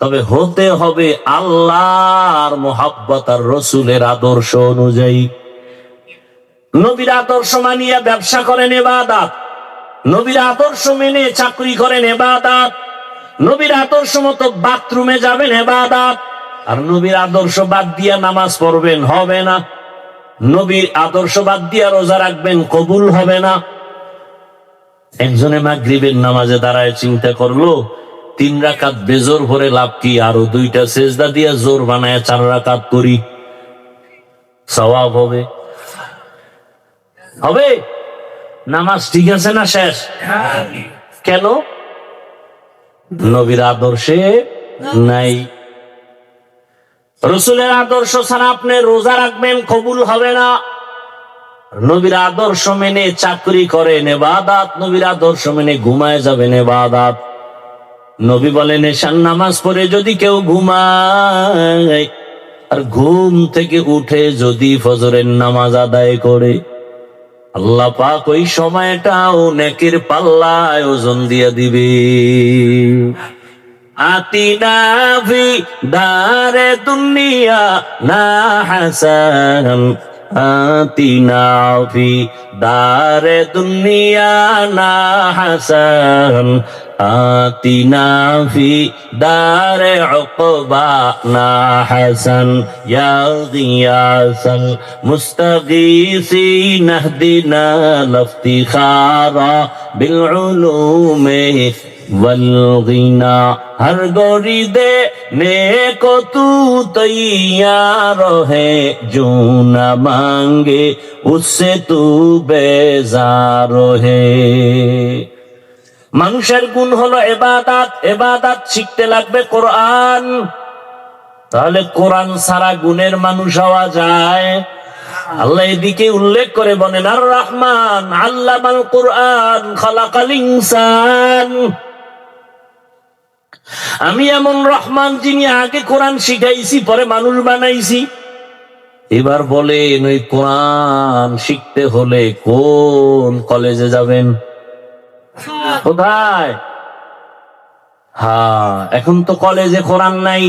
তবে হতে হবে আল্লাহর মোহাব্বত আর রসুলের আদর্শ অনুযায়ী। নবীর আদর্শ মানিয়া ব্যবসা করেন এবাদাত। নবীর আদর্শ মেনে চাকরি করেন এবাদাত। নবীর আদর্শ মতো বাথরুমে যাবেন এবাদাত। আর নবীর আদর্শ বাদ দিয়া নামাজ পড়বেন হবে না। নবীর আদর্শ বাদ দিয়া রোজা রাখবেন কবুল হবে না। একজনে মাগরিবের নামাজে দাঁড়ায় চিন্তা করল তিন রাকাত বেজোর ভরে লাভ কি? আরও দুইটা সেজদা দিয়া জোর বানায় চার রাকাত করি। সওয়াব হবে। হবে? নামাজ ঠিক আছে না শেষ? কেন? নবীর আদর্শে নাই। রসুলের আদর্শ ছাড়া আপনি রোজা রাখবেন, কবুল হবে না। নবীর আদর্শ মেনে চাকরি করেন, এবাদাত। নবীর আদর্শ মেনে ঘুমায় যাবেন, এবাদাত। নবী বলেন এশান নামাজ পড়ে যদি কেউ ঘুমায়, আর ঘুম থেকে উঠে যদি ফজরের নামাজ আদায় করে, আল্লাহ পাক ওই সময়টাও নেকের পাল্লায় ওজন দিয়ে দিবে। আতিনা ফি দারে দুনিয়া না হাসান আতিনা ফি দারে দুনিয়া না হাসান آتنا في دار عقبانا حسن يا غياث المستغيثين اهدنا الافتخارا بالعلوم والغنى ہر گوری دے نیکو تو تیار ہے جو نہ مانگے اس سے تو بیزار ہے মানুষের গুণ হলো এবাদাত। এবাদাত শিখতে লাগবে কোরআন। তাহলে কোরআন সারা গুণের মানুষ হওয়া যায়। আল্লাহ এদিকে উল্লেখ করে বলেন, আর রহমান আল্লাহ কোরআন, খালাকাল ইনসান। আমি এমন রহমান যিনি আগে কোরআন শিখাইছি, পরে মানুষ বানাইছি। এবার বলেন, ওই কোরআন শিখতে হলে কোন কলেজে যাবেন? এখন তো কলেজে কোরআন নাই,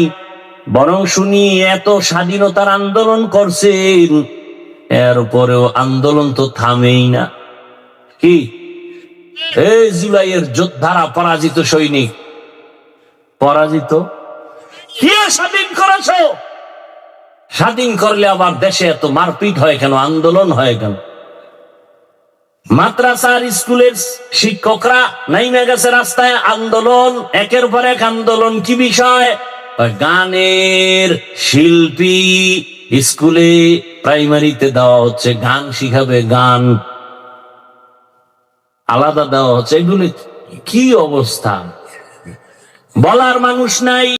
বরং শুনি এত স্বাধীনতার আন্দোলন করছেন এরপরেও আন্দোলন তো থামেই না। কি? এই জুলাইয়ের যোদ্ধারা পরাজিত সৈনিক। পরাজিত? কে স্বাধীন করেছ? স্বাধীন করলে আবার দেশে এত মারপিট হয় কেন? আন্দোলন হয় কেন? মাদ্রাসার স্কুলের শিক্ষকরা নাইমে গেছে রাস্তায় আন্দোলন, একের পর এক আন্দোলন, কি বিষয়? গানের শিল্পী স্কুলে প্রাইমারিতে দেওয়া হচ্ছে, গান শিখাবে, গান আলাদা দেওয়া হচ্ছে, এগুলি কি অবস্থা? বলার মানুষ নাই।